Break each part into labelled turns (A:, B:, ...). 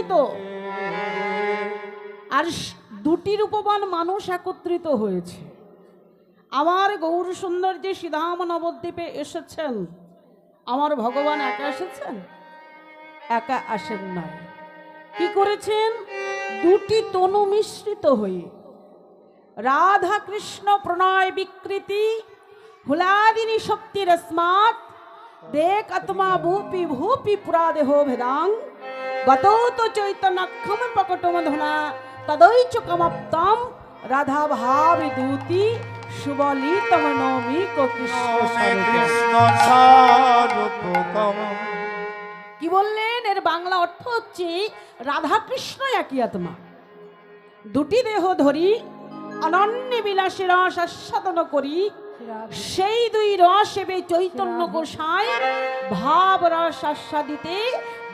A: সংগঠিত আর দুটি রূপবান মানুষ একত্রিত হয়েছে। আমার গৌর সুন্দর যে সিধাম নবদ্বীপে এসেছেন। আমার ভগবান একা এসেছেন? একা আসেন নাই। কি করেছেন? দুটি তনু মিশ্রিত হয়ে। রাধা কৃষ্ণ প্রণয় বিকৃতি, হুলাদিনী শক্তির স্মাত, দেখ আত্মা ভূপি ভূপি পুরা দেহ ভেদাং। গত চৈতন্যক্ষম প্রকটমধনা তদৈচ কমাপ্তম রাধা ভাবি দূতি সুবলিতম নবী কৃষ্ণ কি বললেন? এর বাংলা অর্থ হচ্ছে রাধা কৃষ্ণ একই আত্মা দুটি দেহ ধরি, অনন্য বিলাসী রস আস্বাদন করি, সেই দুই রস এবে চৈতন্য গোসাই ভাব রস আস্বাদিতে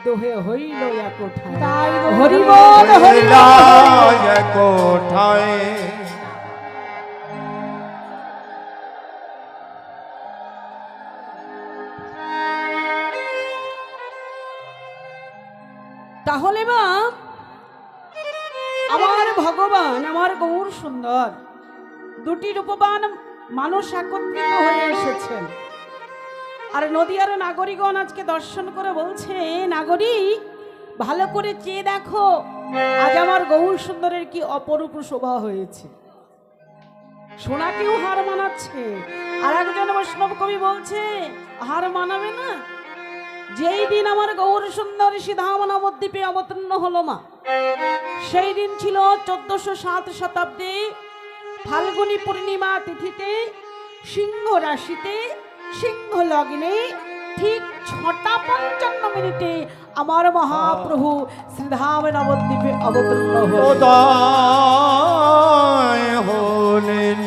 A: দোহে হইল এক হরিবল হরিবল।
B: হরিলায় কোঠায়
A: তাহলে মা আমার ভগবান আমার গৌর সুন্দর দুটি রূপবান মানুষ একত্রিত হয়ে এসেছেন। আর নদিয়ার নাগরিকগণ আজকে দর্শন করে বলছে নাগরিক, ভালো করে চেয়ে দেখো, আজ আমার গৌর সুন্দরের কি অপরূপ শোভা হয়েছে। সোনাকেও হার মানাচ্ছে। আর একজন বৈষ্ণব কবি বলছে, হার মানাবে না। যেই দিন আমার গৌর সুন্দর সিধাম নবদ্বীপে অবতীর্ণ হলো মা, সেই দিন ছিল চোদ্দশো সাত শতাব্দী ফাল্গুনী পূর্ণিমা তিথিতে, সিংহ রাশিতে সিংহ লগ্নে ঠিক ছটা পঞ্চান্ন মিনিটে আমার মহাপ্রভু শ্রীধাম নবদ্বীপে অবতীর্ণ
B: হলেন।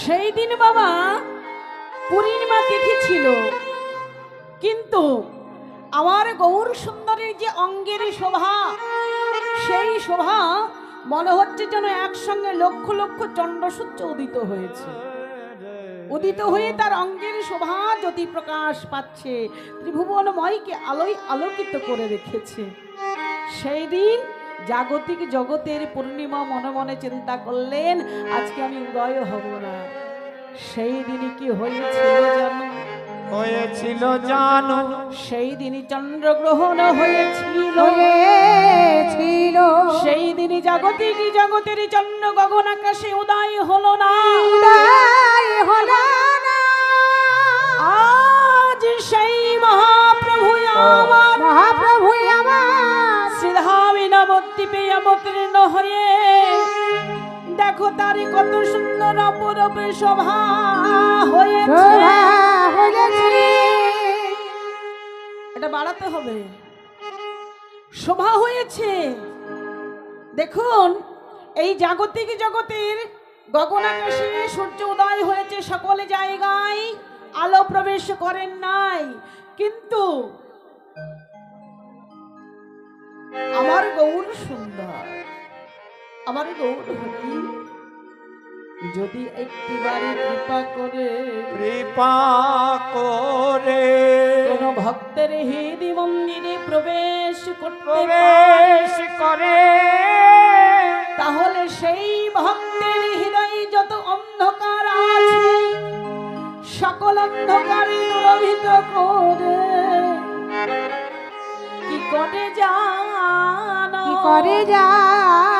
A: সেই দিন বাবা পূর্ণিমা তিথি ছিল। কিন্তু আমার গৌর সুন্দরের যে অঙ্গের শোভা সেই শোভা মনে হচ্ছে যেন একসঙ্গে লক্ষ লক্ষ চণ্ডসূর্য উদিত হয়েছে। উদিত হয়ে তার অঙ্গের শোভা যদি প্রকাশ পাচ্ছে, ত্রিভুবনময়কে আলোয় আলোকিত করে রেখেছে। সেই দিন জাগতিক জগতের পূর্ণিমা মনে মনে চিন্তা করলেন, আজকে আমি উদয় হব না। সেই দিনই কি হয়েছিল জানো
B: হয়েছিল জানো।
A: সেই দিনই চন্দ্রগ্রহণ হয়েছিল।
C: হয়েছিল।
A: সেই দিনই জাগতিক জগতের চন্দ্র গগন আকাশে উদয় হলো না।
C: উদয় হলো না।
A: আজ সেই মহাপ্রভু আমার।
C: মহাপ্রভু আমার।
A: শ্রীধামী নবদ্বীপে অবতীর্ণ হয়ে। দেখো তারই কত সুন্দর অপরূপ শোভা হয়েছে। এটা বাড়াতে হবে। শোভা হয়েছে। দেখুন, এই জাগতিক জগতের গগনাকাশে সূর্য উদয় হয়েছে সকল জায়গায়। আলো প্রবেশ করেন নাই। কিন্তু আমার গৌর সুন্দর। আমার গৌর হরি। যদি একটিবারে কৃপা করে
B: কৃপা করে।
A: কোন ভক্তের হৃদি মন্দিরে প্রবেশ করতে
B: প্রবেশ করে।
A: তাহলে সেই ভক্তের হৃদয়ে যত অন্ধকার আছে সকল অন্ধকার দূরভীত করে। কি করে জানো?
C: কি করে জানো?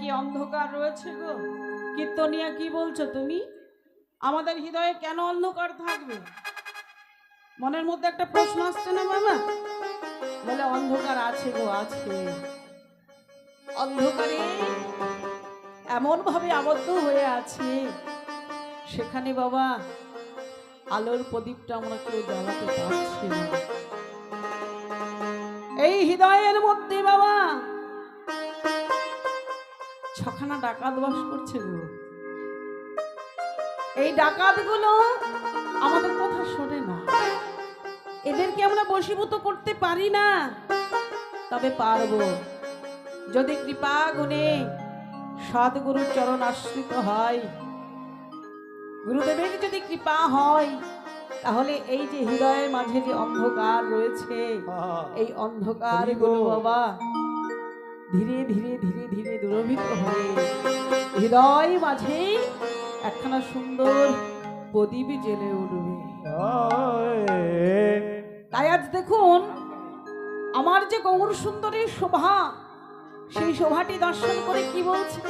A: কি অন্ধকার রয়েছে গো? কীর্তনিয়া, কি বলছো তুমি? আমাদের হৃদয়ে কেন অন্ধকার থাকবে? মনের মধ্যে একটা প্রশ্ন আসছে না বাবা বলে, অন্ধকার আছে গো, আছে। অন্ধকারে এমন ভাবে আবদ্ধ হয়ে আছে। সেখানে বাবা, আলোর প্রদীপটা আমরা কেউ জ্বালাতে পারছি এই হৃদয়ের মধ্যে বাবা ছখানা ডাকাত বাস করছে গো। এই ডাকাতগুলো আমাদের কথা শোনে না। এদেরকে আমরা বশীভূত করতে পারি না। তবে পারব। যদি কৃপা গুণে সদ্গুরুর চরণ আশ্রিত হয় গুরুদেবের যদি কৃপা হয় তাহলে এই যে হৃদয়ের মাঝে যে অন্ধকার রয়েছে এই অন্ধকারগুলো বাবা ধীরে ধীরে ধীরে ধীরে দূরভীত হয়ে হৃদয় মাঝে একখানা সুন্দর প্রদীপ জেলে উঠবে। তাই আজ দেখুন, আমার যে গৌর সুন্দরীর শোভা, সেই শোভাটি দর্শন করে কি বলছে?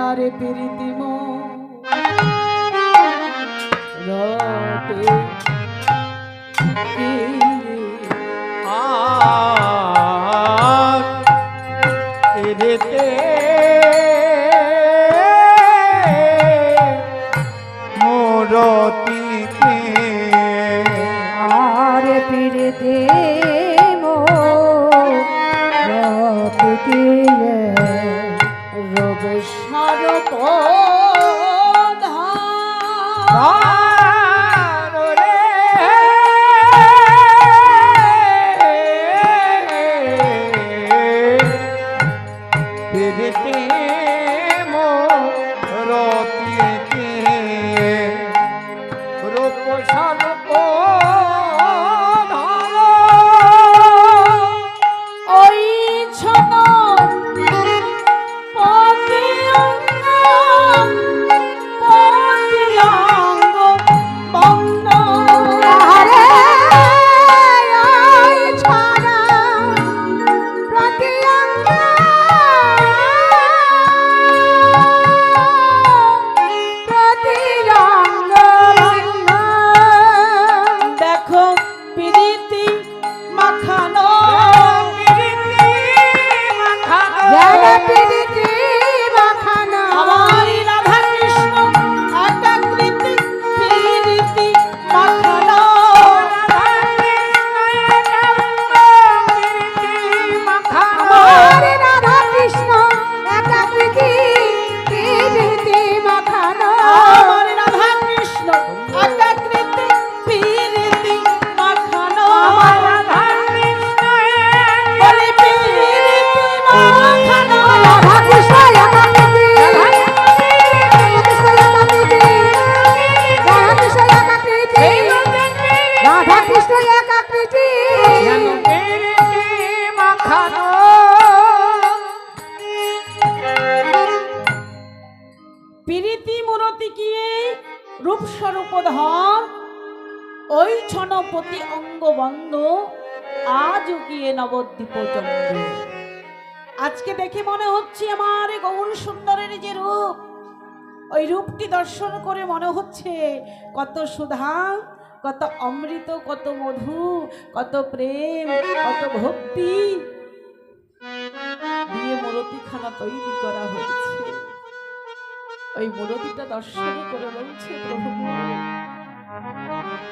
A: আরে প্রীতিম রটে
B: এদেতে মোরতিতে
A: কিয়ে রূপস্বরূপ ধর ওই ছনপতি অঙ্গবন্ধ আজও গিয়ে নবদ্বীপ আজকে দেখে মনে হচ্ছে আমার গৌর সুন্দরের যে রূপ, ওই রূপটি দর্শন করে মনে হচ্ছে কত সুধা, কত অমৃত, কত মধু, কত প্রেম, কত ভক্তি। দিয়ে মূরতিখানা তৈরি করা হয়েছে। ওই মূরতিটা দর্শন করে বলছে প্রভু।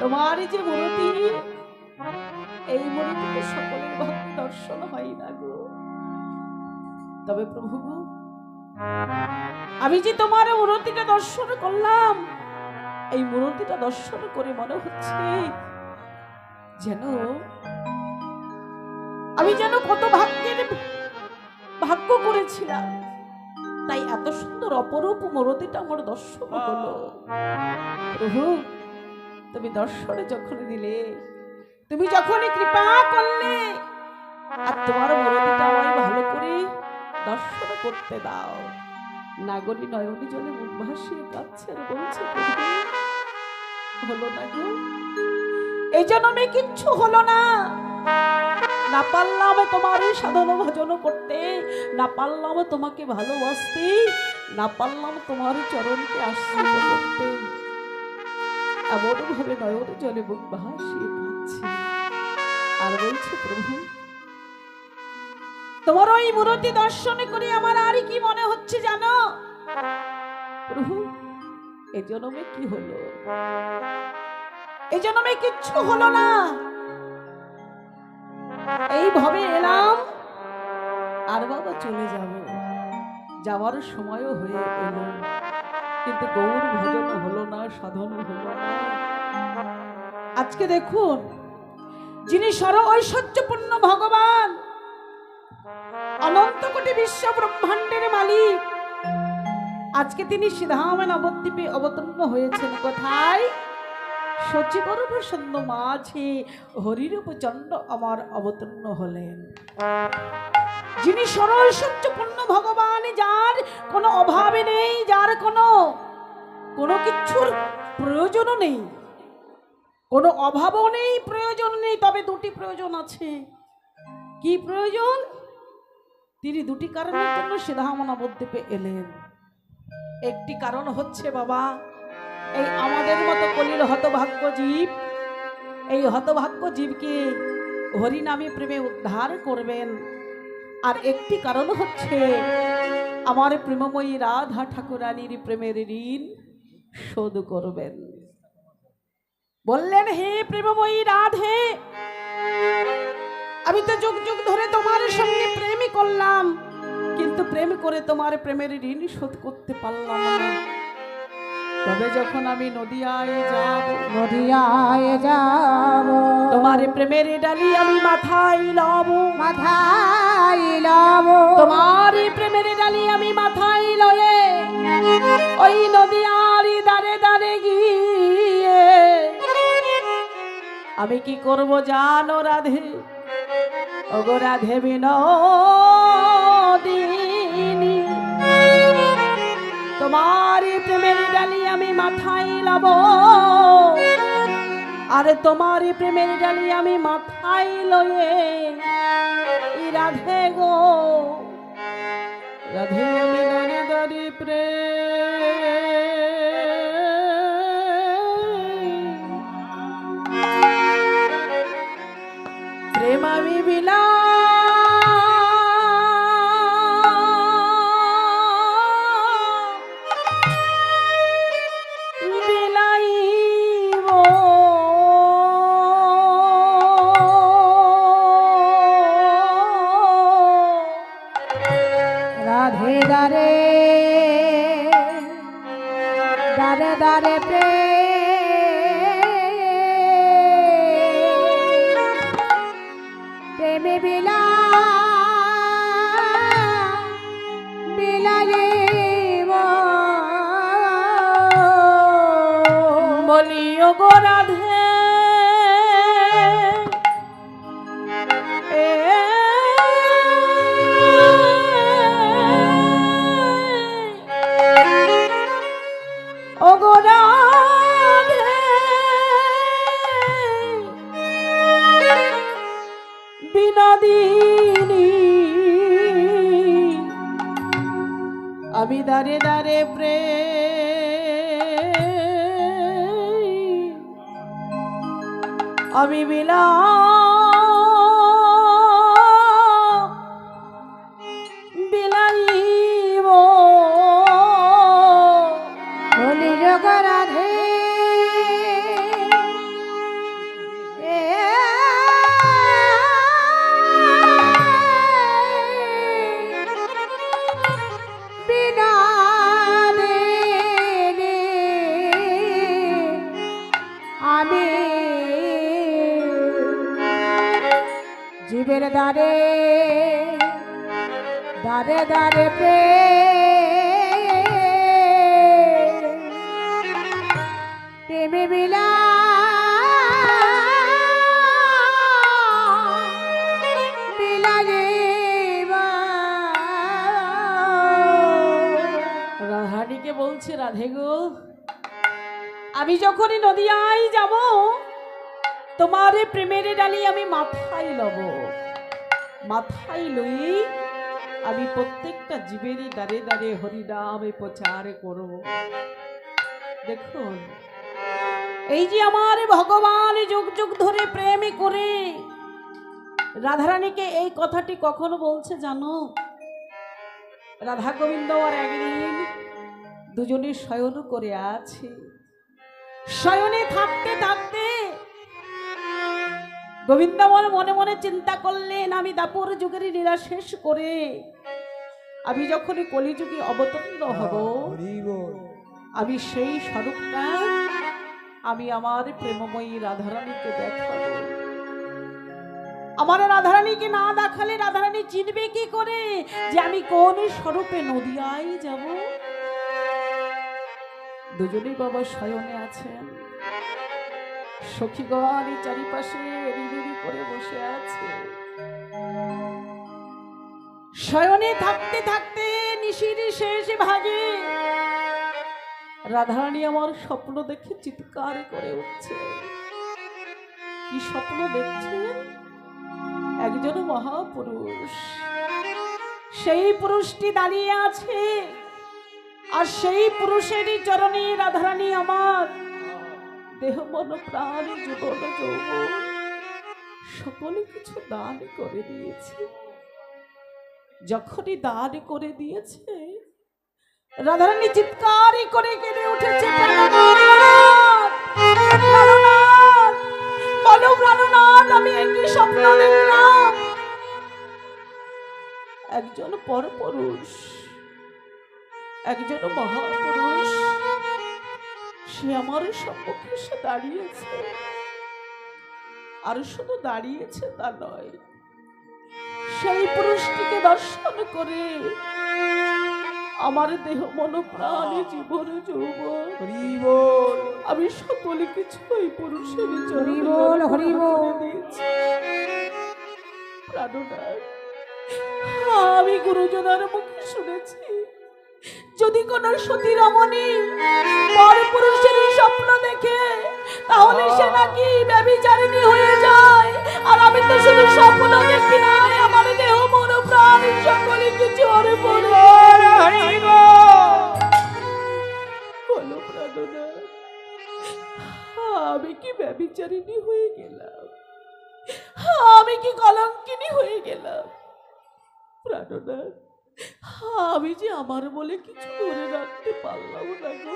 A: তোমার যে মূরতি এই মূরতিতে সকলের ভক্তি দর্শন হয় না গো। তবে প্রভু, আমি যে তোমার মূরতিটা দর্শন করলাম, এই মূরতিটা দর্শন করে মনে হচ্ছে যেন, আমি যেন কত ভাগ্যের ভাগ্য করেছিলাম। তাই এত সুন্দর অপরূপ মূরতিটা আমার দর্শন হলো। প্রভু তুমি দর্শনে যখন দিলে তুমি যখনই কৃপা করলে আর তোমার মূরতিটা আমায় ভালো করে দর্শন করতে দাও। নাগরী নয়নী জলে মুখ ভাসিয়ে কাঁদছে আর বলছে "প্রভু, হলো না গো। এই জন্মে কিচ্ছু হলো না। না পারলাম তোমার সাধন ভজন করতে। না পারলাম তোমাকে ভালোবাসতে, না পারলাম তোমার চরণকে আশ্রিত করতে। ভাবে নয়ন জলে বুক ভাসিয়ে কাঁদছে। আর বলছে, প্রভু, তোমার ওই মূর্তি দর্শন করে আমার আর কি মনে হচ্ছে জানো? প্রভু, এ জন্মে কি হলো? এ জন্মে কিচ্ছু হলো না। এইভাবে এলাম আর বাবা চলে যাব। যাওয়ার সময়ও হয়ে এলো। কিন্তু গৌর ভজন হলো না, সাধন হলো না। আজকে দেখুন, যিনি সর ঐশ্বর্যপূর্ণ ভগবান, অনন্ত কোটি বিশ্ব ব্রহ্মাণ্ডের মালিক। আজকে তিনি সিধাম নবদ্বীপে অবতীর্ণ হয়েছেন। কোথায়? সচিবর প্রসন্ন মাঝে হরিরূপ চন্দ্র আমার অবতীর্ণ হলেন। যিনি সরল সত্যপূর্ণ ভগবান, যার কোনো অভাবে নেই, যার কোনো কোনো কিছুর প্রয়োজনও নেই, কোনো অভাবও নেই, প্রয়োজন নেই, তবে দুটি প্রয়োজন আছে। কি প্রয়োজন? তিনি দুটি কারণের জন্য সিধাম নবদ্বীপে এলেন। একটি কারণ হচ্ছে, বাবা, এই আমাদের মতো কলির হতভাগ্য জীব, এই হতভাগ্য জীবকে হরিনামে প্রেমে উদ্ধার করবেন। আর একটি কারণ হচ্ছে আমার প্রেমময়ী রাধা ঠাকুরানীর প্রেমের ঋণ শোধ করবেন। বললেন, হে প্রেমময়ী রাধে, আমি তো যুগ যুগ ধরে তোমার সঙ্গে প্রেমই করলাম, কিন্তু প্রেম করে তোমার প্রেমের ঋণ শোধ করতে পারলাম না। তবে যখন আমি নদিয়ায় যাব
C: নদিয়ায় যাব
A: তোমার প্রেমের ডালি আমি মাথায় লব।
C: মাথায় লব।
A: তোমার প্রেমের ডালি আমি মাথায় লয়ে ওই নদিয়ারি দারে দারে গিয়ে। আমি কি করব জানো রাধে? ওগো রাধে বিনোদিনী তোমার প্রেমের ডালি আমি মাথায় লব। আরে তোমার প্রেমের ডালি আমি মাথায় লয়ে রাধে গো। রাধে আমি দারে দারে প্রেম।
C: দারে দারে প্রেমে বিলা
A: রাধাটিকে বলছে, রাধে গো, আমি যখনই নদিয়ায় যাব, তোমার প্রেমের ডালি আমি মাথায় লব। মাথায় লই আমি প্রত্যেকটা জীবেরই দাঁড়িয়ে দাঁড়িয়ে হরিনামে প্রচার করব দেখুন, এই যে আমার ভগবান যুগ যুগ ধরে প্রেম করে, রাধারানীকে এই কথাটি কখনো বলছে জানো? রাধা গোবিন্দ আর একদিন দুজনে শয়ন করে আছে। শয়নে থাকতে থাকতে গোবিন্দমন মনে মনে চিন্তা করলেন আমি দাপর যুগের লীলা শেষ করে আমি যখন কলিযুগে অবতীর্ণ হব আমি সেই স্বরূপটা আমি আমার প্রেমময়ী রাধারানীকে দেখাবো। আমার রাধারানীকে না দেখালে রাধারানী চিনবে কি করে যে আমি কোন স্বরূপে নদিয়ায় যাব? দুজনেই বাবা শয়নে আছেন। সখীগণ এই চারিপাশে রিবিরি করে বসে আছে। শয়নে থাকতে থাকতে নিশির শেষ ভাগে রাধারানী আমার স্বপ্ন দেখে চিৎকার করে উঠছে। কি স্বপ্ন দেখছেন? একজন মহাপুরুষ। সেই পুরুষটি দাঁড়িয়ে আছে। আর সেই পুরুষেরই চরণে রাধারানী আমার দেহ মন প্রাণ জীবন যৌবন। সকলে কিছু দান করে দিয়েছে। যখনই দান করে দিয়েছে, রাধারানী চিৎকারই করে কেঁদে উঠেছে! বলো আমি একই স্বপ্ন দেখলাম? একজন পরপুরুষ, একজন মহাপুরুষ সে আমার সম্মুখে সে দাঁড়িয়েছে আর শুধু দাঁড়িয়েছে তা নয় সেই পুরুষটিকে দর্শন করে আমার দেহ মন প্রাণ জীবন
B: বল
A: আমি সকলে কিছু ওই পুরুষের চরণে
C: হরি বল, হরি
A: অর্পণ
C: বল।
A: করে দিয়েছি। প্রাণনাথ, আমি গুরুজনার মুখে শুনেছি যদি কোন সতী রমণী পর পুরুষের স্বপ্ন দেখে, তাহলে সে নাকি ব্যভিচারিণী হয়ে যায়। আর আমি তো শুধু স্বপ্ন দেখি না আমার দেহ, মন, প্রাণ, সকলে কিছু পড়ে
B: হরি
A: প্রাণনাথ আমি কি ব্যবিচারিণী হয়ে গেলাম? আমি কি কলঙ্কিনী হয়ে গেলাম? প্রাণনাথ আমি যে আমার বলে কিছু করে রাখতে পারলাম না গো।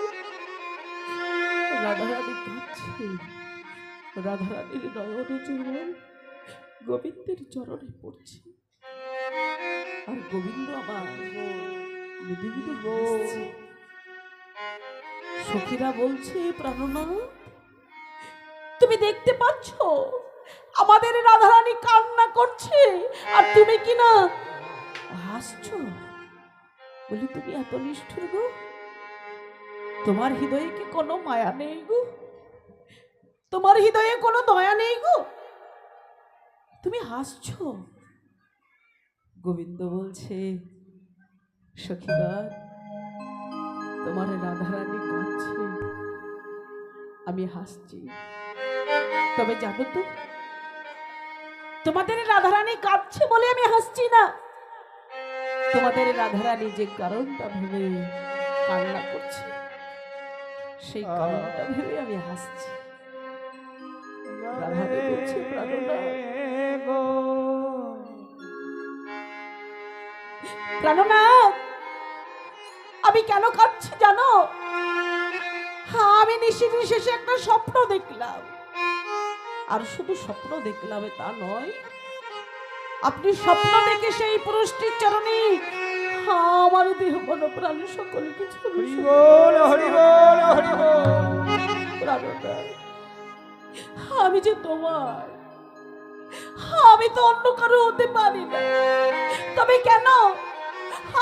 A: রাধারানী কাঁদছে রাধারানীর নয়ন গোবিন্দের চরণে পড়ছে। আর গোবিন্দ আমার সখীরা বলছে, প্রাণনাথ, তুমি দেখতে পাচ্ছ? আমাদের রাধারানী কান্না করছে। আর তুমি কি না হাসছো? বলি, তুমি এত নিষ্ঠুর গো। তোমার হৃদয়ে কি কোনো মায়া নেই গো? তোমার হৃদয়ে কোনো দয়া নেই গো? তুমি হাসছো? গোবিন্দ বলছে, সখীগণ, তোমার রাধারানী কাঁদছে। আমি হাসছি। তবে জানো তো, তোমাদের রাধারানী কাঁদছে বলে আমি হাসছি না। তোমাদের রাধারানী যে কারণটা ভেবে কান্না করছে সেই কারণটা ভেবে আমি হাসছি। আমি কেন কাঁদছি জানো? হ্যাঁ আমি নিশ্চিত শেষে একটা স্বপ্ন দেখলাম। আর শুধু স্বপ্ন দেখলাম তা নয় আপনি স্বপ্ন দেখে সেই পুরুষটির চরণে আমার দেহ মন প্রাণ সকল কিছু আমি যে তোমার আমি তো অন্য কারও হতে পারি না। তবে কেন?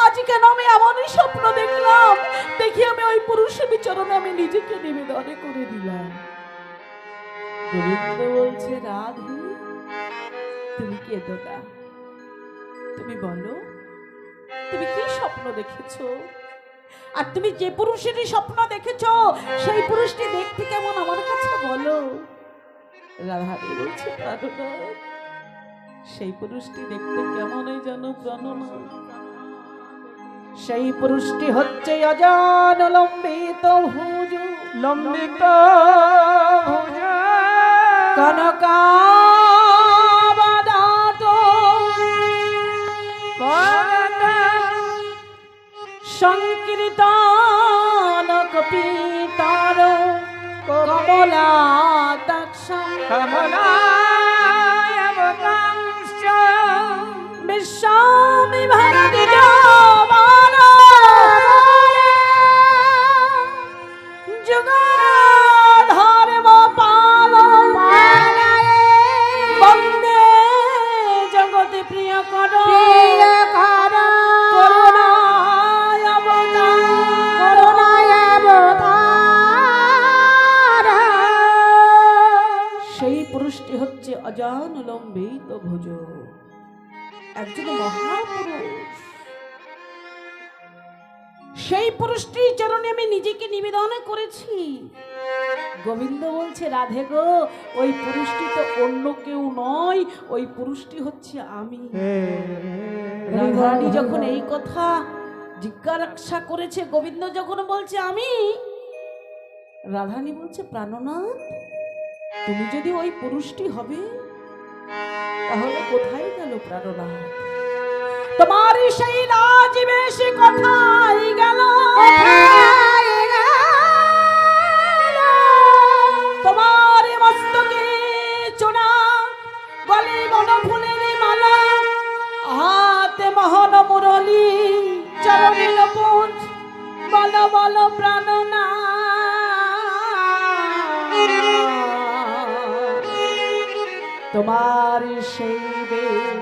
A: আজ কেন আমি এমনই স্বপ্ন দেখলাম? দেখি আমি ওই পুরুষের বিচরণে আমি নিজেকে নিবেদনে করে দিলাম। বলছে রাধে কেঁদো না। তুমি বলো তুমি কি স্বপ্ন দেখেছ? আর তুমি যে পুরুষেরই স্বপ্ন দেখেছ সেই পুরুষটি দেখতে কেমন আমার কাছে বলো। রাধারে বলছে সেই পুরুষটি দেখতে কেমনই যেন প্রাণনাথ সেই পুরুষটি হচ্ছে অজান লম্বিত ভুজ।
B: লম্বিত ভুজা।
A: কনকাবদাত সংকীর্তন কপিতার কমলা
B: বকাংশ
A: বিশ্বামি ভরতি ওই পুরুষটি হচ্ছে আমি। রাধারানী যখন এই কথা জিজ্ঞাসা করেছে গোবিন্দ যখন বলছে আমি? রাধারানী বলছে প্রাণনাথ তুমি যদি ওই পুরুষটি হবে তাহলে কোথায় গেল প্রাণনাথ? তোমার সেই রাজবেশে কোথায় গেল। বল বলো প্রাণনা তোমার সেই